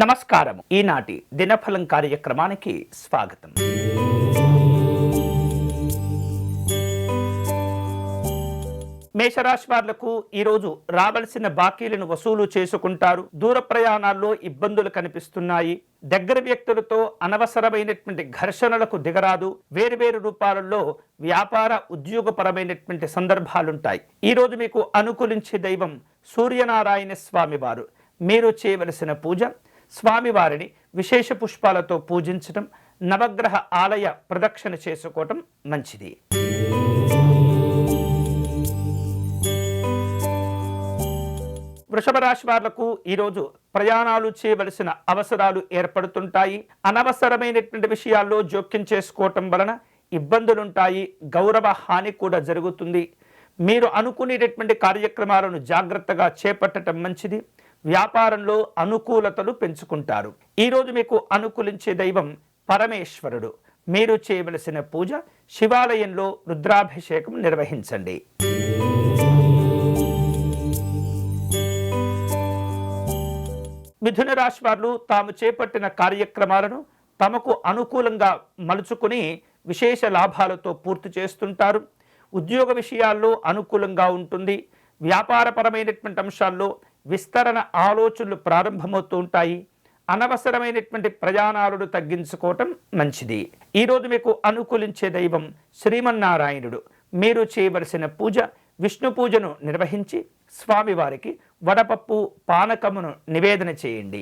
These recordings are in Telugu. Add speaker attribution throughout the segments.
Speaker 1: నమస్కారం ఈనాటి దినఫలం కార్యక్రమానికి స్వాగతం. మేషరాశి వాళ్ళకు ఈరోజు రావలసిన బాకీలను వసూలు చేసుకుంటారు. దూర ప్రయాణాల్లో ఇబ్బందులు కనిపిస్తున్నాయి. దగ్గర వ్యక్తులతో అనవసరమైనటువంటి ఘర్షణలకు దిగరాదు. వేరువేరు రూపాలలో వ్యాపార ఉద్యోగపరమైనటువంటి సందర్భాలుంటాయి. ఈరోజు మీకు అనుకూలించే దైవం సూర్యనారాయణ స్వామి వారు. మీరు చేయవలసిన పూజ స్వామివారిని విశేష పుష్పాలతో పూజించటం నవగ్రహ ఆలయ ప్రదక్షిణ చేసుకోవటం మంచిది. వృషభ రాశి వాళ్ళకు ఈరోజు ప్రయాణాలు చేయవలసిన అవసరాలు ఏర్పడుతుంటాయి. అనవసరమైనటువంటి విషయాల్లో జోక్యం చేసుకోవటం వలన ఇబ్బందులుంటాయి. గౌరవ హాని కూడా జరుగుతుంది. మీరు అనుకునేటటువంటి కార్యక్రమాలను జాగ్రత్తగా చేపట్టడం మంచిది. వ్యాపారంలో అనుకూలతలు పెంచుకుంటారు. ఈరోజు మీకు అనుకూలించే దైవం పరమేశ్వరుడు. మీరు చేయవలసిన పూజ శివాలయంలో రుద్రాభిషేకం నిర్వహించండి. మిథున రాశి వారు తాము చేపట్టిన కార్యక్రమాలను తమకు అనుకూలంగా మలుచుకుని విశేష లాభాలతో పూర్తి చేస్తుంటారు. ఉద్యోగ విషయాల్లో అనుకూలంగా ఉంటుంది. వ్యాపారపరమైనటువంటి అంశాల్లో విస్తరణ ఆలోచనలు ప్రారంభమవుతూ ఉంటాయి. అనవసరమైనటువంటి ప్రయాణాలను తగ్గించుకోవటం మంచిది. ఈరోజు మీకు అనుకూలించే దైవం శ్రీమన్నారాయణుడు. మీరు చేయవలసిన పూజ విష్ణు పూజను నిర్వహించి స్వామివారికి వడపప్పు పానకమును నివేదన చేయండి.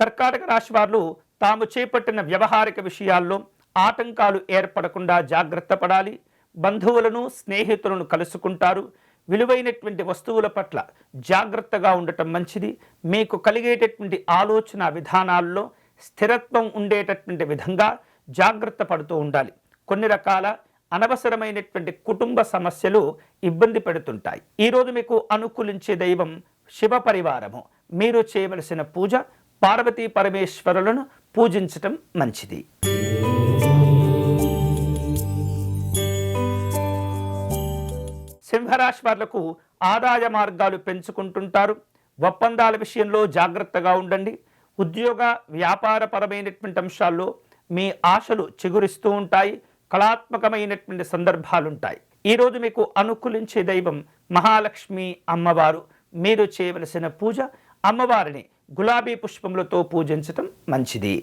Speaker 1: కర్కాటక రాశి వారు తాము చేపట్టిన వ్యవహారిక విషయాల్లో ఆటంకాలు ఏర్పడకుండా జాగ్రత్త పడాలి. బంధువులను స్నేహితులను కలుసుకుంటారు. విలువైనటువంటి వస్తువుల పట్ల జాగ్రత్తగా ఉండటం మంచిది. మీకు కలిగేటటువంటి ఆలోచన విధానాల్లో స్థిరత్వం ఉండేటటువంటి విధంగా జాగ్రత్త పడుతూ ఉండాలి. కొన్ని రకాల అనవసరమైనటువంటి కుటుంబ సమస్యలు ఇబ్బంది పెడుతుంటాయి. ఈరోజు మీకు అనుకూలించే దైవం శివ పరివారము. మీరు చేయవలసిన పూజ పార్వతీ పరమేశ్వరులను పూజించటం మంచిది. సింహరాశి వాళ్ళకు ఆదాయ మార్గాలు పెంచుకుంటుంటారు. ఒప్పందాల విషయంలో జాగ్రత్తగా ఉండండి. ఉద్యోగ వ్యాపారపరమైనటువంటి అంశాల్లో మీ ఆశలు చిగురిస్తూ ఉంటాయి. కళాత్మకమైనటువంటి సందర్భాలుంటాయి. ఈరోజు మీకు అనుకూలించే దైవం మహాలక్ష్మి అమ్మవారు. మీరు చేయవలసిన పూజ అమ్మవారిని గులాబీ పుష్పములతో పూజించటం మంచిది.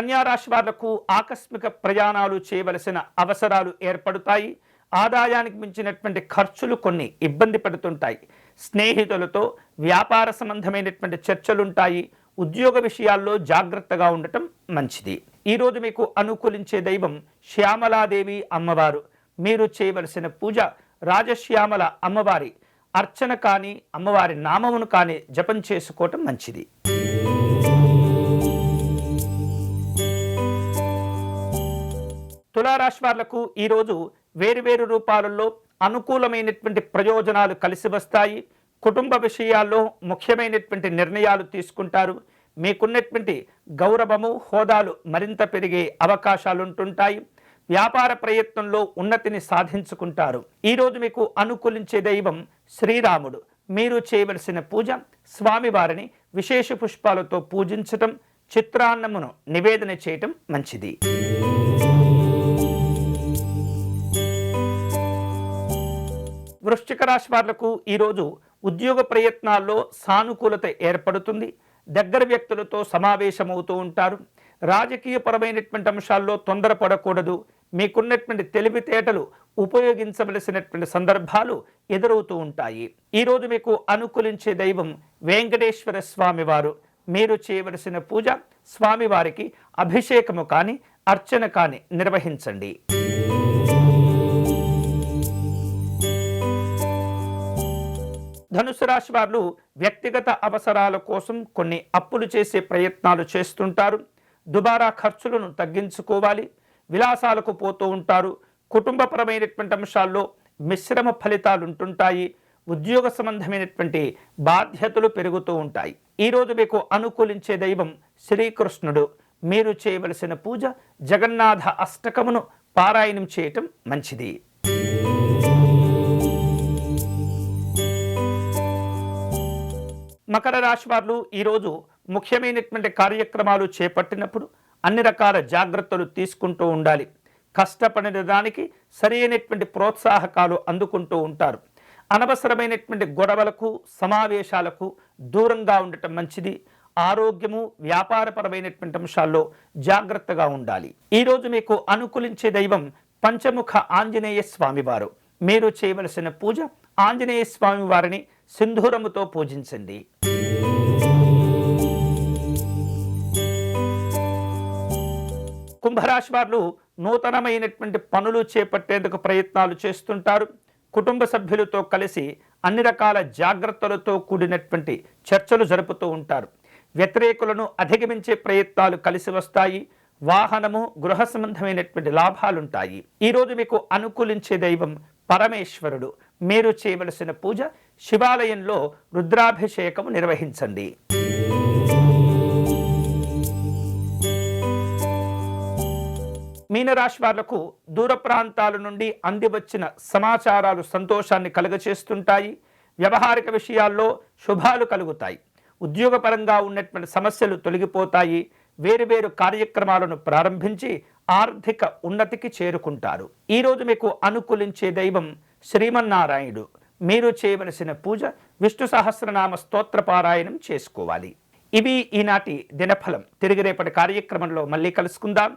Speaker 1: కన్యారాశి వాళ్ళకు ఆకస్మిక ప్రయాణాలు చేయవలసిన అవసరాలు ఏర్పడతాయి. ఆదాయానికి మించినటువంటి ఖర్చులు కొన్ని ఇబ్బంది పడుతుంటాయి. స్నేహితులతో వ్యాపార సంబంధమైనటువంటి చర్చలుంటాయి. ఉద్యోగ విషయాల్లో జాగ్రత్తగా ఉండటం మంచిది. ఈరోజు మీకు అనుకూలించే దైవం శ్యామలాదేవి అమ్మవారు. మీరు చేయవలసిన పూజ రాజశ్యామల అమ్మవారి అర్చన కానీ అమ్మవారి నామమును కానీ జపం చేసుకోవటం మంచిది. తులారాశి వాళ్ళకు ఈరోజు వేరువేరు రూపాలలో అనుకూలమైనటువంటి ప్రయోజనాలు కలిసి వస్తాయి. కుటుంబ విషయాల్లో ముఖ్యమైనటువంటి నిర్ణయాలు తీసుకుంటారు. మీకున్నటువంటి గౌరవము హోదాలు మరింత పెరిగే అవకాశాలు ఉంటుంటాయి వ్యాపార ప్రయత్నంలో ఉన్నతిని సాధించుకుంటారు. ఈరోజు మీకు అనుకూలించే దైవం శ్రీరాముడు. మీరు చేయవలసిన పూజ స్వామివారిని విశేష పుష్పాలతో పూజించటం చిత్రాన్నమును నివేదన చేయటం మంచిది. వృశ్చిక రాశి వాళ్ళకు ఈరోజు ఉద్యోగ ప్రయత్నాల్లో సానుకూలత ఏర్పడుతుంది. దగ్గర వ్యక్తులతో సమావేశమవుతూ ఉంటారు. రాజకీయపరమైనటువంటి అంశాల్లో తొందరపడకూడదు. మీకున్నటువంటి తెలివితేటలు ఉపయోగించవలసినటువంటి సందర్భాలు ఎదురవుతూ ఉంటాయి. ఈరోజు మీకు అనుకూలించే దైవం వెంకటేశ్వర స్వామి వారు మీరు చేయవలసిన పూజ స్వామివారికి అభిషేకము కానీ అర్చన కానీ నిర్వహించండి. ధనుసు రాశి వారు వ్యక్తిగత అవసరాల కోసం కొన్ని అప్పులు చేసే ప్రయత్నాలు చేస్తుంటారు. దుబారా ఖర్చులను తగ్గించుకోవాలి. విలాసాలకు పోతూ ఉంటారు. కుటుంబపరమైనటువంటి అంశాల్లో మిశ్రమ ఫలితాలు ఉంటుంటాయి ఉద్యోగ సంబంధమైనటువంటి బాధ్యతలు పెరుగుతూ ఉంటాయి. ఈరోజు మీకు అనుకూలించే దైవం శ్రీకృష్ణుడు. మీరు చేయవలసిన పూజ జగన్నాథ అష్టకమును పారాయణం చేయటం మంచిది. మకర రాశి వారు ఈరోజు ముఖ్యమైనటువంటి కార్యక్రమాలు చేపట్టినప్పుడు అన్ని రకాల జాగ్రత్తలు తీసుకుంటూ ఉండాలి. కష్టపడిన దానికి సరైనటువంటి ప్రోత్సాహకాలు అందుకుంటూ ఉంటారు. అనవసరమైనటువంటి గొడవలకు సమావేశాలకు దూరంగా ఉండటం మంచిది. ఆరోగ్యము వ్యాపారపరమైనటువంటి అంశాల్లో జాగ్రత్తగా ఉండాలి. ఈరోజు మీకు అనుకూలించే దైవం పంచముఖ ఆంజనేయ స్వామివారు మీరు చేయవలసిన పూజ ఆంజనేయ స్వామి వారిని సింధూరముతో పూజించండి. కుంభరాశి వారు నూతనమైనటువంటి పనులు చేపట్టేందుకు ప్రయత్నాలు చేస్తుంటారు. కుటుంబ సభ్యులతో కలిసి అన్ని రకాల జాగ్రత్తలతో కూడినటువంటి చర్చలు జరుపుతూ ఉంటారు. వ్యతిరేకులను అధిగమించే ప్రయత్నాలు కలిసి వస్తాయి. వాహనము గృహ సంబంధమైనటువంటి లాభాలుంటాయి. ఈరోజు మీకు అనుకూలించే దైవం పరమేశ్వరుడు. మీరు చేయవలసిన పూజ శివాలయంలో రుద్రాభిషేకం నిర్వహించండి. మీనరాశి వాళ్ళకు దూర ప్రాంతాల నుండి అందివచ్చిన సమాచారాలు సంతోషాన్ని కలుగచేస్తుంటాయి. వ్యవహారిక విషయాల్లో శుభాలు కలుగుతాయి. ఉద్యోగపరంగా ఉన్నటువంటి సమస్యలు తొలగిపోతాయి. వేరువేరు కార్యక్రమాలను ప్రారంభించి ఆర్థిక ఉన్నతికి చేరుకుంటారు. ఈరోజు మీకు అనుకూలించే దైవం శ్రీమన్నారాయణుడు. మీరు చేయవలసిన పూజ విష్ణు సహస్రనామ స్తోత్ర పారాయణం చేసుకోవాలి. ఇవి ఈనాటి దినఫలం. తిరిగి రేపటి కార్యక్రమంలో మళ్ళీ కలుసుకుందాం.